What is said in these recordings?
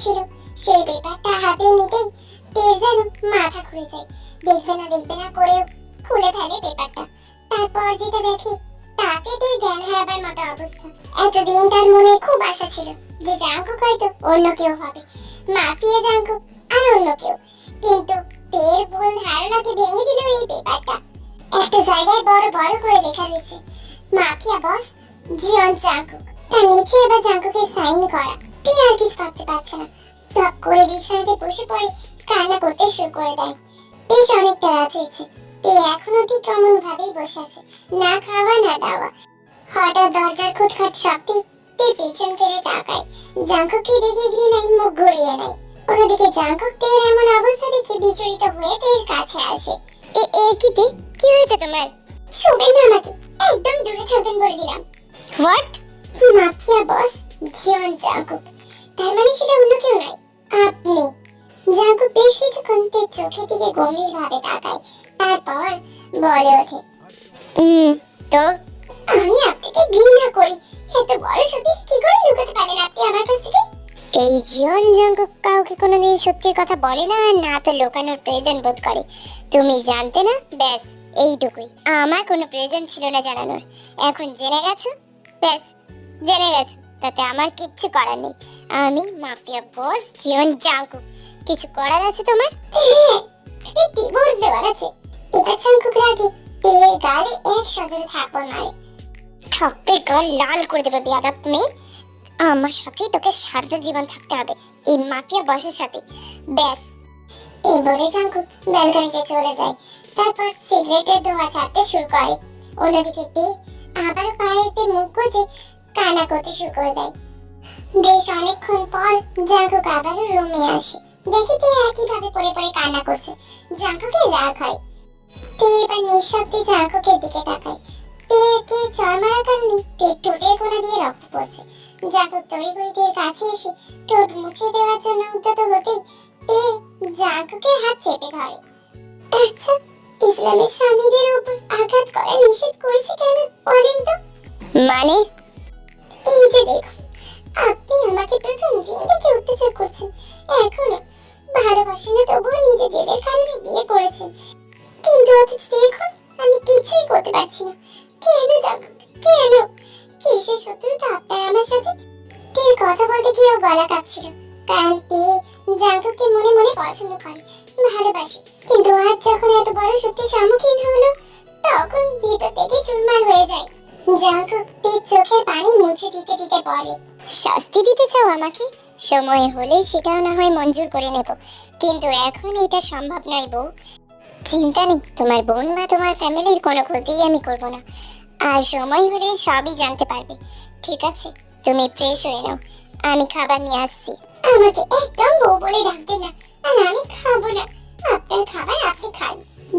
দিয়েছিল সেই পেপারটা হাতে নিতেই যেন মাথা ঘুরে যায়। দেখবে না দেখবে না করে খুলে ফেলে পেপারটা তারপর যেটা দেখে, তাতে তের জ্ঞান হারাবার মতো অবস্থা। এতদিন তার মনে খুব আশা ছিল যে জাঙ্কুক হয়তো অন্য কেউ হবে। মাফিয়া জাঙ্কুক আর অন্য কেউ। কিন্তু তের ভুল ধারণাকে ভেঙে দিল এই পেপারটা একটা জায়গায় বড় বড় করে লেখা রয়েছে, মাফিয়া বস, জীবন জাঙ্কুক। তার নিচে এবার জাঙ্কুকে সাইন করা। তে আর কিছু ভাবতে পারছে না। টপ করে বিছানাতে বসে পড়ে কান্না করতে শুরু করে দেয়। বেশ অনেকটা রাত হয়েছে। তে এখনও ঠিক অমন ভাবেই বসে আছে না খাওয়া না দাওয়া। হঠাৎ দরজার খুটখাট শব্দে তে পিছন ফিরে তাকায়। জাঙ্কুককে দেখে ঘৃণায় মুখ ঘুরিয়ে নেয়। অন্যদিকে জাঙ্কুক তের এমন অবস্থা দেখে বিচলিত হয়ে তের কাছে আসে। এ এ কি তে কি হয়েছে তোমার? ছুবেন না আমাকে একদম দূরে থাকবেন বলে দিলাম। What mafia boss Jeon Jungkook তার মানে সেটা অন্য কেউ নয়, আপনি। জাঙ্কুক বেশ কিছুক্ষণ তের চোখের দিকে গম্ভীর ভাবে তাকায়, তারপর বলে ওঠে হুম তো? আমি আপনাকে ঘৃণা করি। এত বড় সত্যি কি করে লুকাতে পারেন আপনি আমার কাছ থেকে? এই জীবন জাঙ্কুক কাউকে কোনোদিন সত্যির কথা বলে না না তো লুকানোর প্রয়োজন বোধ করে। তুমি জানতে না? ব্যাস, এইটুকুই। আমার কোনো প্রয়োজন ছিল না জানানোর। এখন জেনে গেছো? ব্যাস, জেনে গেছো। তাতে আমার কিচ্ছু করার নেই। আমি মাফিয়া বস জীবন জাঙ্কুক কিছু করার আছে তোমার? ডিভোর্স দেওয়ার আছে। এটা জাঙ্কুক রাগে তেলের গালে এক সজোরে থাপ্পড় মারে। থাপ্পের গাল লাল করে দেবে বিয়াদব মেয়ে। আমার সাথেই তোকে সারাটা জীবন থাকতে হবে, এই মাফিয়া বসের সাথে। ব্যাস। এই বলে জাঙ্কুক ব্যালকনিতে চলে যায়। তারপর সিগারেটের ধোঁয়া ছাড়তে শুরু করে। অন্যদিকে তে আবার পায়েতে মুখ গুজে কান্না করতে শুরু করে দেয়। বেশ অনেকক্ষণ পর জাঙ্কুক আবারও রুমে আসে। দেখে তে একইভাবে পড়ে পড়ে কান্না করছে। জাঙ্কুকের রাগ হয়। তে এবার নিঃশব্দে জাঙ্কুকের দিকে তাকায়। তেকে চর মারার কারণে টের ঠোঁটের কোনা দিয়ে রক্ত পড়ছে। জাঙ্কুক তড়িঘড়ি কাছে এসে ঠোঁট মুছে দেওয়ার জন্য উদ্যত হতেই তে জাঙ্কুকের হাত চেপে ধরে। আচ্ছা ইসলামের স্বামীদের উপর আঘাত করা নিষেধ করেছে কেন বলেন তো? মানে? এই আপনি আমাকে প্রথম দিন থেকে অত্যাচার করছেন। এখনও ভালোবাসেন না তবুও কারণে বিয়ে করেছেন। কিন্তু অথচ দেখুন, আমি কিছুই করতে পারছি না। কেন যাব? কেন? কিসের শত্রুতা আপনার আমার সাথে? তের কথা বলতে গিয়েও গলা কাঁপছিল। কারণ তে জাঙ্কুকে মনে মনে পছন্দ করে, ভালোবাসে। কিন্তু আজ যখন এত বড় সত্যির সম্মুখীন হলো, তখন ভিতর থেকে চুরমার হয়ে যায়। জাঙ্কুক তের চোখের পানি মুছে দিতে দিতে বলে, শাস্তি দিতে চাও আমাকে? সময় হলে সেটাও না হয় মঞ্জুর করে নেব। কিন্তু এখন এটা সম্ভব নয় বউ। চিন্তা নেই, তোমার বোন বা তোমার ফ্যামিলির কোনো ক্ষতিই আমি করব না। আর সময় হলে সবই জানতে পারবে। ঠিক আছে, তুমি ফ্রেশ হয়ে নাও। আমি খাবার নিয়ে আসছি। আমাকে একদম বউ বলে ডাকবে না। আর আমি খাব না। আপনার খাবার আপনি খান।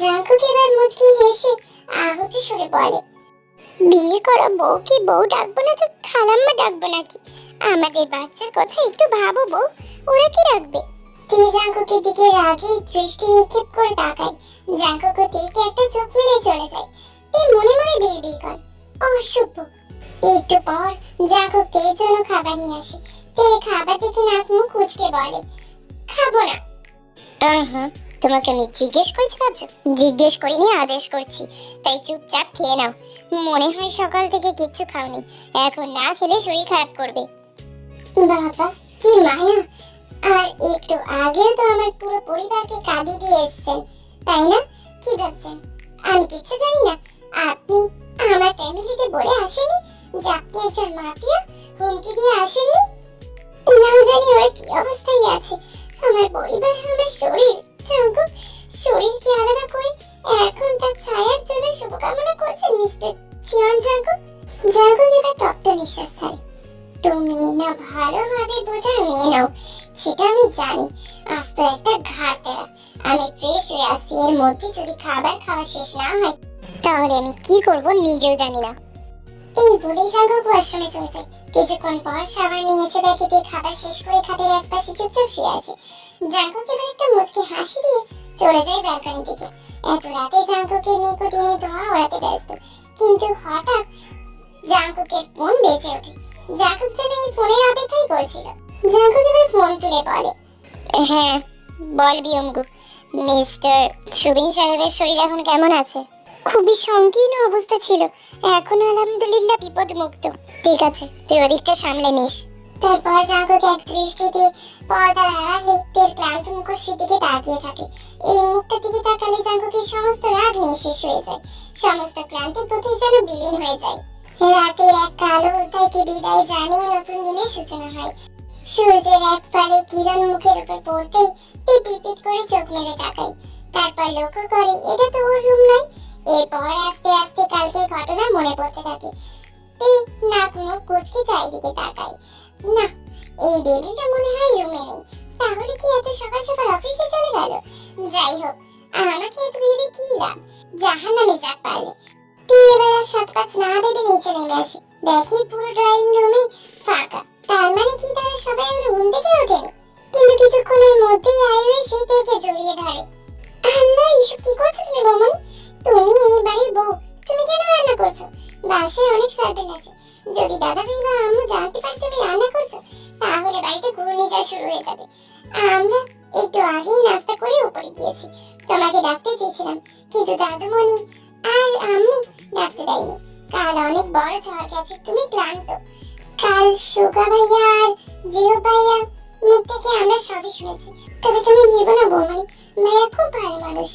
জাঙ্কুক এবার মুচকি হেসে আহত সুরে বলে বিয়ে করা বউ কি বউ ডাকবো না তো খালাম্মা ডাকবো নাকি? আমাদের বাচ্চার কথা একটু ভাবো বউ ওরা কি রাখবে তে জাঙ্কুকের দিকে রাগে দৃষ্টি নিক্ষেপ করে তাকায়। জাঙ্কুক তেকে একটা চোখ মেরে চলে যায়। তে মনে মনে বিড় বিড় করে অসভ্য একটু পর জাঙ্কুক তের জন্য খাবার নিয়ে আসে। তে খাবার দেখে নাক মুখ কুচকে বলে খাব না। আহা তোমাকে আমি জিজ্ঞেস করেছি ভাবছ? জিজ্ঞেস করিনি আদেশ করছি। তাই চুপচাপ খেয়ে নাও। মনে হয় সকাল থেকে কিচ্ছু খাওনি। এখন না খেলে শরীর খারাপ করবে। বাবা, কি মায়া। আর একটু আগে তো আমার পুরো পরিবারকে কাঁদিয়ে দিয়ে এসেছেন, তাই না? কি ভাবছেন? আমি কিছু জানি না। আপনি আমার ফ্যামিলিতে বলে আসেনি যে আপনি একজন মাফিয়া? হুমকি দিয়ে আসেননি? না জানি ওরা কি অবস্থায় আছে। আমার পরিবার, আমার শরীর শরীরকে আলাদা করে এখন তার ছায়ার জন্য শুভকামনা করছেন মিস্টার জিয়ন জাঙ্কুক জাঙ্কুক এবার তপ্ত নিঃশ্বাস ছাড়ে। তুমি না ভালোভাবে বোঝার মেয়ে নাও, সেটা আমি জানি। আজ তো একটা ঘাট তেরা আমি ফ্রেশ হয়ে আসি, এর মধ্যে যদি খাবার খাওয়া শেষ না হয়, তাহলে আমি কি করব নিজেও জানি না। এই বলেই জাঙ্কুক ওয়াশরুমে চলে যায় কিছুক্ষণ পর সাবান নিয়ে এসে দেখে তে খাবার শেষ করে খাটের এক পাশে চুপচাপ শুয়ে আছে। জাঙ্কুক এবার একটা মুচকি হাসি দিয়ে চলে যায় ব্যালকনি দিকে এত রাতে জাঙ্কুকের নিকট এনে ধোয়া ওড়াতে ব্যস্ত। কিন্তু হঠাৎ জাঙ্কুকের ফোন বেজে ওঠে। জাঙ্কুক যেন এই ফোনের অপেক্ষাই করছিল। জাঙ্কুক এবার ফোন তুলে বলে হ্যাঁ বল বিয়ঙ্গু, মিস্টার সুবিন সাহেবের শরীর এখন কেমন আছে? খুবই সংকীর্ণ অবস্থা ছিল। এখন আলহামদুলিল্লাহ বিপদ মুক্ত ঠিক আছে, তুই ওদিকটা সামলে নিস। তারপর জাঙ্কুক এক দৃষ্টিতে পর্দার আড়ালে তের ক্লান্ত মুখোশের দিকে তাকিয়ে থাকে। এই মুখটার দিকে তাকালে জাঙ্কুকের সমস্ত রাগ নিঃশেষ হয়ে যায়। সমস্ত ক্লান্তি কোথায় যেন বিলীন হয়ে যায়। রাতের এক কালো উল্টাইকে বিদায় জানিয়ে নতুন দিনের সূচনা হয়। সূর্যের এক পারে কিরণ মুখের উপর পড়তেই তে পিপিট করে চোখ মেলে তাকায়। তারপর লক্ষ্য করে, এটা তো ওর রুম নয়। এরপর আস্তে আস্তে কালকের ঘটনা মনে পড়তে থাকে। তে নাক মুখ কুচকে চারিদিকে তাকায়। না, এই বেবিটা মনে হয় রুমে নেই। তাহলে কি এত সকাল সকাল অফিসে চলে গেল? যাই হোক, আমাকে এত ভেবে কি লাভ? জাহান নামে যাক পারলে। তে এবার আর সাত পাঁচ না ভেবে নিচে নেমে আসে। দেখি পুরো ড্রয়িং রুমে ফাঁকা। তার মানে কি তারা সবাই এখনও ঘুম থেকে ওঠেনি? কিন্তু কিছুক্ষণের মধ্যেই আয়ু এসে তেকে জড়িয়ে ধরে। আল্লাহ এইসব কি করছ তুমি বমনি তুমি এই বাড়ির বউ। তুমি কেন রান্না করছ? বাসায় অনেক সার্ভেন্ট আছে। যদি দাদা ভাই বা আম্মু জানতে পারে তুমি রান্না করছ, তাহলে বাড়িতে ঘূর্ণিঝড় শুরু হয়ে যাবে। আমরা একটু আগেই নাস্তা করে উপরে গিয়েছি। তোমাকে ডাকতে চেয়েছিলাম, কিন্তু দাদুমণি আর আম্মু ডাকতে দেয়নি। কাল অনেক বড় ঝড় গেছে, তুমি ক্লান্ত। কাল সুগা ভাইয়া আর জিও ভাইয়া মুখ থেকে আমরা সবই শুনেছি। তবে তুমি ভেবো না বৌমণি, ভাইয়া খুব ভালো মানুষ।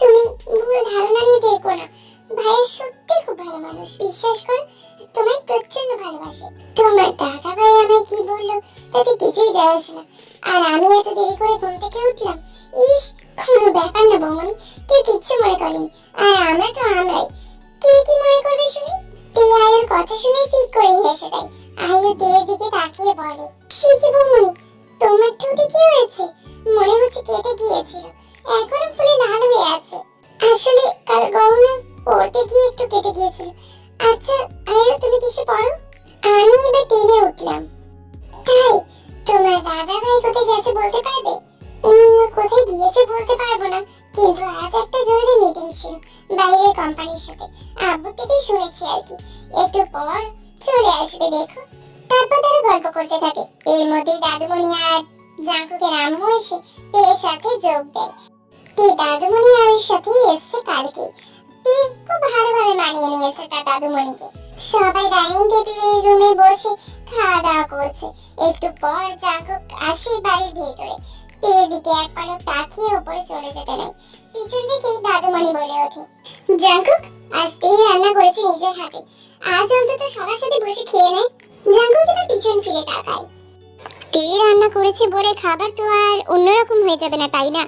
তুমি ভুল ধারণা নিয়ে দেখো না। ভাইয়া সত্যি খুব ভালো মানুষ। বিশ্বাস করো, তোমায় প্রচণ্ড ভালোবাসে। তোমার দাদা ভাই আমায় কি বলল? তাতে কিছুই যায় আসে না। আর আমি এত দেরি করে ঘুম থেকে উঠলাম? ইস, কোনো ব্যাপার না বৌমণি কেউ কিচ্ছু মনে করেনি। আর আমরা তো আমরাই। কে কি মনে করবে শুনি? তে আয়ের কথা শুনে ঠিক করে হেসে দেয়। আয়ু তের দিকে তাকিয়ে বলে, ঠিকই বৌমণি তোমার ঠোঁটে কি হয়েছে? মনে হচ্ছে কেটে গিয়েছিল। এখনও ফুলে লাল হয়ে আছে। আসলে কাল গহনা পড়তে গিয়ে একটু কেটে গিয়েছিল। আচ্ছা আয়ু তুমি কিসে পড়ো? আমি এবার টেনে উঠলাম। তাই, তোমার দাদা ভাই কোথায় গেছে বলতে পারবে? কোথায় গিয়েছে বলতে পারব না, কিন্তু আজ একটা জরুরি মিটিং ছিল বাইরের কোম্পানির সাথে। আব্বু থেকে শুনেছি আর কি। একটু পর চলে আসবে, দেখো। তারপর তারা গল্প করতে থাকে। এর মধ্যেই দাদুমণি আর জাঙ্কুকের আম্মু এসে তের সাথে যোগ দেয়। তে দাদুমণি আর ওর সাথে এসছে কালকে তে খুব ভালোভাবে মানিয়ে নিয়েছে তার দাদুমণিকে। সবাই ডাইনিং টেবিলের রুমে বসে খাওয়া দাওয়া করছে। একটু পর জাঙ্কুক আসে বাড়ির ভেতরে। তের দিকে এক পলক তাকিয়ে উপরে চলে যেতে নাই। পিছন থেকে দাদুমণি বলে ওঠে, জাঙ্কুক, আজ তেই রান্না করেছে নিজের হাতে। আজ অন্তত সবার সাথে বসে খেয়ে নেয় জাঙ্কুক এবার পিছন ফিরে তাকায়। তেই রান্না করেছে বলে খাবার তো আর অন্যরকম হয়ে যাবে না, তাই না?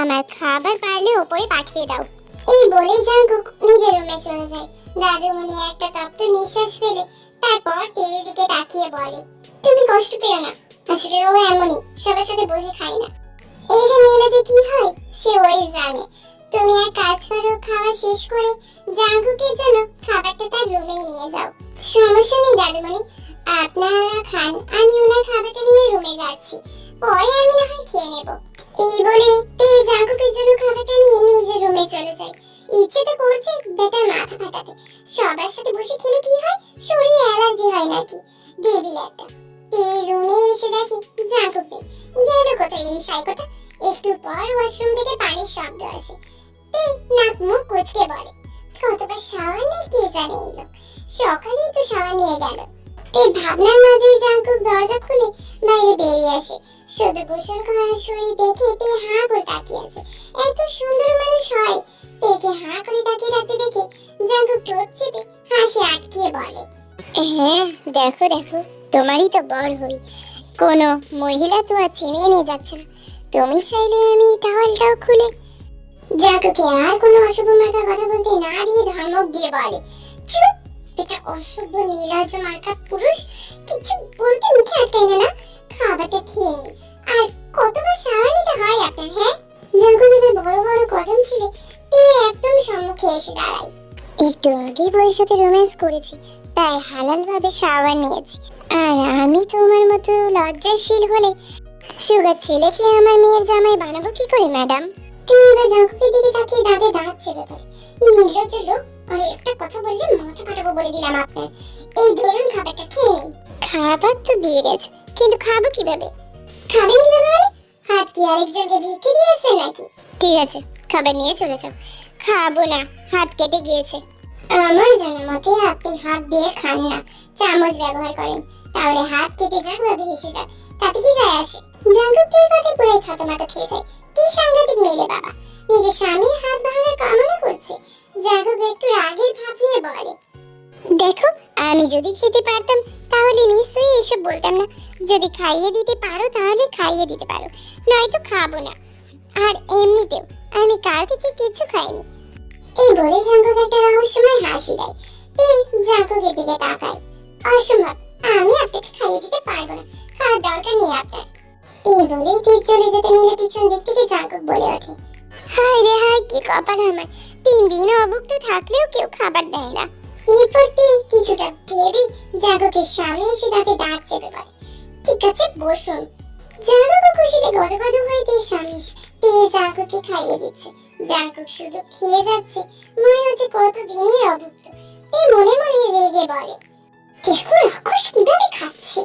আমার খাবার পারলে ওপরে পাঠিয়ে দাও। এই বলেই জাঙ্কুক নিজের রুমে চলে যায়। দাদুমণি একটা তপ্ত নিঃশ্বাস ফেলে তারপর তেয়ের দিকে তাকিয়ে বলে, তুমি কষ্ট পেও না। আসলে ও এমনই, সবার সাথে বসে খাই না। এইটা মেয়েরা যে কি হয়, সে ওই জানে। তুমি এক কাজ করো, খাওয়া শেষ করে জাঙ্কুকের জন্য খাবারটা তার রুমেই নিয়ে যাও। সমস্যা নেই, দাদুমণি। আপনারা খান, আমি ওনার খাবারটা নিয়ে রুমে যাচ্ছি। পরে আমি না হয় খেয়ে নেব। এই বলে তে জাঙ্কুকের জন্য খাবারটা নিয়ে নিজের রুমে চলে যায়। ইচ্ছে তো করছে বেটার মাথা ফাটাতে। সবার সাথে বসে খেলে কি হয়? শরীরে অ্যালার্জি হয় নাকি? দেবিল একটা তে রুমে এসে দেখে জাঙ্কুক গেল কোথায় এই সাইকোটা? একটু পর ওয়াশরুম থেকে পানির শব্দ আসে। তে নাক মুখ কুচকে বলে কতবার শাওয়ার নেই কে জানে এই লোক? সকালেই তো শাওয়ার নিয়ে গেল। এই ভাবনার মাঝেই জাঙ্কুক দরজা খুলে বাইরে বেরিয়ে আসে। শুধু গোসল করা শরীর দেখে তে হাঁ করে তাকিয়ে আছে। এত সুন্দর মানুষ হয়। তেকে হাঁ করে তাকিয়ে থাকতে দেখে জাঙ্কুক ঠোঁট চেপে হাসি আটকিয়ে বলে হ্যাঁ দেখো দেখো, তোমারই তো বর হই। কোনো মহিলা তো আর চিনিয়ে নিয়ে যাচ্ছে না। তুমি চাইলে আমি টাওয়ালটাও খুলে জাঙ্কুকে আর কোনো অশুভ মার্কা কথা বলতে না দিয়ে ধমক দিয়ে বলে, চুপ এটা অশুভ নীলাজ মার্কা পুরুষ, কিছু বলতে মুখে আটকাই না খাবারটা খেয়ে নিন। আর কতবার সারা নিতে হয় আপনার হ্যাঁ? এবার বড় বড় কদম ফেলে তীর একদম সম্মুখে এসে দাঁড়ায়। একটু আগে বইয়ের সাথে রোম্যান্স করেছি, তাই হালাল ভাবে শাওয়ার নিয়েছি। আর আমি তোমার মতো লজ্জাশীল হলে সুগার ছেলেকে আমার মেয়ের জামাই বানাবো কি করে, ম্যাডাম? তিনি এবার জাঙ্কুকের দিকে তাকিয়ে দাঁতে দাঁত চেপে নির্লজ্জ লোক আর একটা কথা বললে মাথা কাটাবো বলে দিলাম আপনার। এই ধরুন খাবারটা খেয়ে নিন। খাবার তো দিয়ে গেছে কিন্তু খাব কীভাবে? খাবেন কীভাবে মানে? হাত কি আরেকজনকে ভিক্ষে দিয়েছে নাকি? ঠিক আছে খাবার নিয়ে চলে যাও। খাব না হাত কেটে গিয়েছে। আমার জানা মতে আপনি হাত দিয়ে খান না চামচ ব্যবহার করেন। তাহলে হাত কেটে যাক বা ভেসে যাক তাতে কি যায় আসে? জাঙ্গুকের কথা পুরাই থতমাতো খেয়ে যায়। কি সাংঘাতিক মেলে বাবা। নিজের স্বামীর হাত ভাঙার কামনা করছে। জাঙ্গুক একটু রাগের ভাব নিয়ে বলে। দেখো, আমি যদি খেতে পারতাম, তাহলে নিশ্চয়ই এসব বলতাম না। যদি খাইয়ে দিতে পারো, তাহলে খাইয়ে দিতে পারো। নয়তো খাব না। আর এমনিতেও, আমি কাল থেকে কিছু খাইনি। এই বলে জাঙ্কুক একটা রহস্যময় হাসি দেয়। এই জাঙ্কুকের দিকে তাকায়। অসম্ভব, আমি আপনাকে খাইয়ে দিতে পারব না। খাওয়ার দরকার নেই আপনার। এই বলেই তেজ চলে যেতে নিলে পিছন দিক থেকে জাঙ্কুক বলে ওঠে। হায় রে হায়, কি কপাল আমার। তিন দিন অভুক্ত থাকলেও কেউ খাবার দেয় না। এরপর তে কিছুটা ভেবে জাগকের সামনে এসে তাকে দাঁত চেপে বলে ঠিক আছে, বসুন। জাগক খুশিতে গদগদ হয়ে তে এসে তে জাগককে খাইয়ে দিচ্ছে। জাগক শুধু খেয়ে যাচ্ছে, মনে হচ্ছে কত দিনের অভুক্ত তে মনে মনে রেগে বলে, দেখো রাক্ষস কীভাবে খাচ্ছে।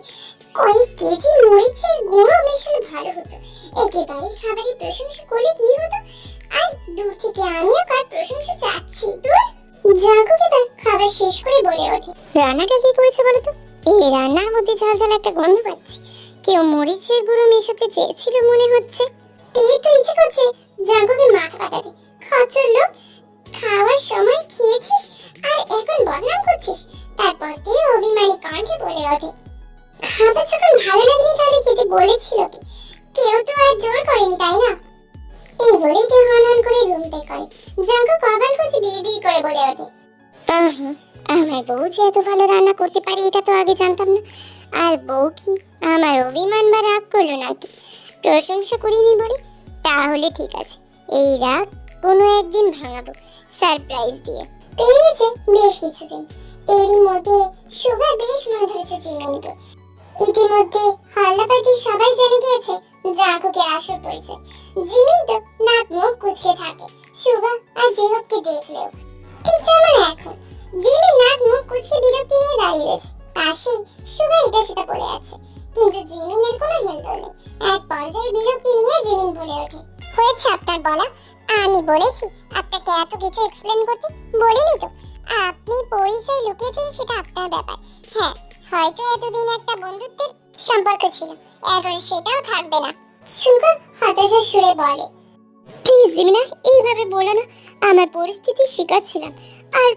কয়েক কেজি মরিচের গুঁড়ো মেশালে ভালো হতো। একেবারে খাবারের প্রশংসা করলে কি হতো? আর দূর থেকে আমিও কার প্রশংসা চাচ্ছি, দূর। জাগক এবার খাবার শেষ করে বলে ওঠে। রান্নাটা কি করেছে বলো তো? এই রান্নার মধ্যে ঝাল ঝাল একটা গন্ধ পাচ্ছি। কেউ মরিচের গুঁড়ো মেশাতে চেয়েছিল মনে হচ্ছে। এই তো ইচ্ছে করছে জাগকের মাথা পাঠাতে। খচর লোক, খাওয়ার সময় খেয়েছিস আর এখন বদনাম করছিস। তারপর দিয়ে অভিমানী কণ্ঠে বলে ওঠে, খাবার যখন ভালো লাগেনি তাহলে খেতে বলেছিল কি? কেউ তো আর জোর করেনি, তাই না? এই বলেই দেহ হনন করে রুম ত্যাগ করে। জাঙ্কু কবাল খুঁজে বিয়ে বিয়ে করে বলে ওঠে আমার বউ যে এত ভালো রান্না করতে পারে, এটা তো আগে জানতাম না। আর বউ কি আমার অভিমান বা রাগ করল নাকি? প্রশংসা করিনি বলে? তাহলে ঠিক আছে, এই রাগ কোনো একদিন ভাঙাবো সারপ্রাইজ দিয়ে। পেরিয়েছে বেশ কিছুদিন, এরই মধ্যে সুগার বেশ মনে ধরেছে জিমিনকে। ইতিমধ্যে হাল্লা পার্টির সবাই জেনে গিয়েছে, জাঙ্কুকে আসর পড়েছে। জিমিন তো নাক মুখ কুচকে থাকে সুগা আর জেহবকে দেখলেও। ঠিক যেমন এখন জিমিন নাক মুখ কুচকে বিরক্তি নিয়ে দাঁড়িয়ে রয়েছে। পাশে সুগা এটা সেটা পড়ে আছে। কিন্তু জিমিনের কোনো হেলদোল নেই। এক পর্যায়ে বিরক্তি নিয়ে জিমিন বলে ওঠে, হয়েছে আপনার বলা। আমি বলেছি, আপনাকে এত কিছু এক্সপ্লেন করতে বলিনি তো। আপনি পরিচয় লুকিয়েছেন সেটা আপনার ব্যাপার। হ্যাঁ হয়তো এতদিন একটা বন্ধুত্বের সম্পর্ক ছিল এখন সেটাও থাকবে না। সুগা হতাশার সুরে বলে। প্লিজ জিমিনা এইভাবে বলো না আমার পরিস্থিতি শিকার ছিলাম। আর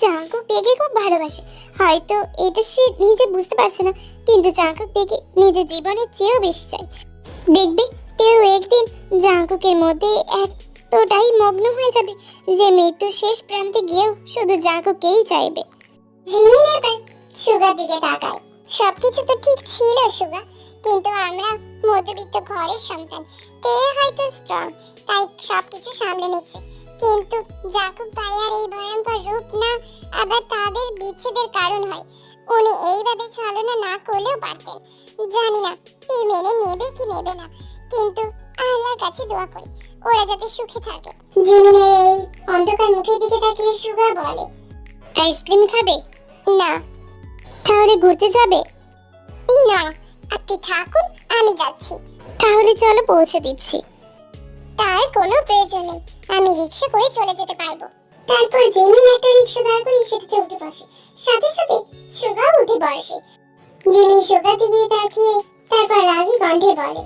জাঙ্কুক দেখে খুব ভালোবাসে। হয়তো এটা সে নিজে বুঝতে পারছে না কিন্তু জাঙ্কুক দেখে নিজের জীবনের চেয়েও বেশি চাই দেখবে কেউ একদিন জাঙ্কুকের মধ্যে এতটাই মগ্ন হয়ে যাবে যে মৃত্যুর শেষ প্রান্তে গিয়েও শুধু জাঙ্কুকেই চাইবে। জিমিন সুগার দিকে তাকায় সবকিছু তো ঠিক ছিল, সুগা। কিন্তু আমরা মধ্যবিত্ত ঘরের সন্তান। তে হয়তো স্ট্রং তাই সবকিছু সামলে নিচ্ছে। কিন্তু জাকুব ভাইয়ার এই ভয়ঙ্কর রূপ না, আবার তাদের বিচ্ছেদের কারণ হয়। উনি এইভাবে চালনা না করলেও পারতেন। জানি না, এ মেনে নেবে কি নেবে না। কিন্তু আল্লাহর কাছে দোয়া করি, ওরা যাতে সুখে থাকে। জিমিনের এই অন্ধকার মুখের দিকে তাকিয়ে সুগা বলে, আইসক্রিম খাবে? না। তাহলে ঘুরতে যাবে? না আপনি থাকুন, আমি যাচ্ছি। তাহলে চলো পৌঁছে দিচ্ছি। তার কোনো প্রয়োজন নেই, আমি রিক্সা করে চলে যেতে পারব। তারপর জেমিন একটা রিক্সা দাঁড় করে সেটাতে উঠে বসে। সাথে সাথে সুগা উঠে বসে। জিমি সুগাতে গিয়ে তাকিয়ে, তারপর রাগী কণ্ঠে বলে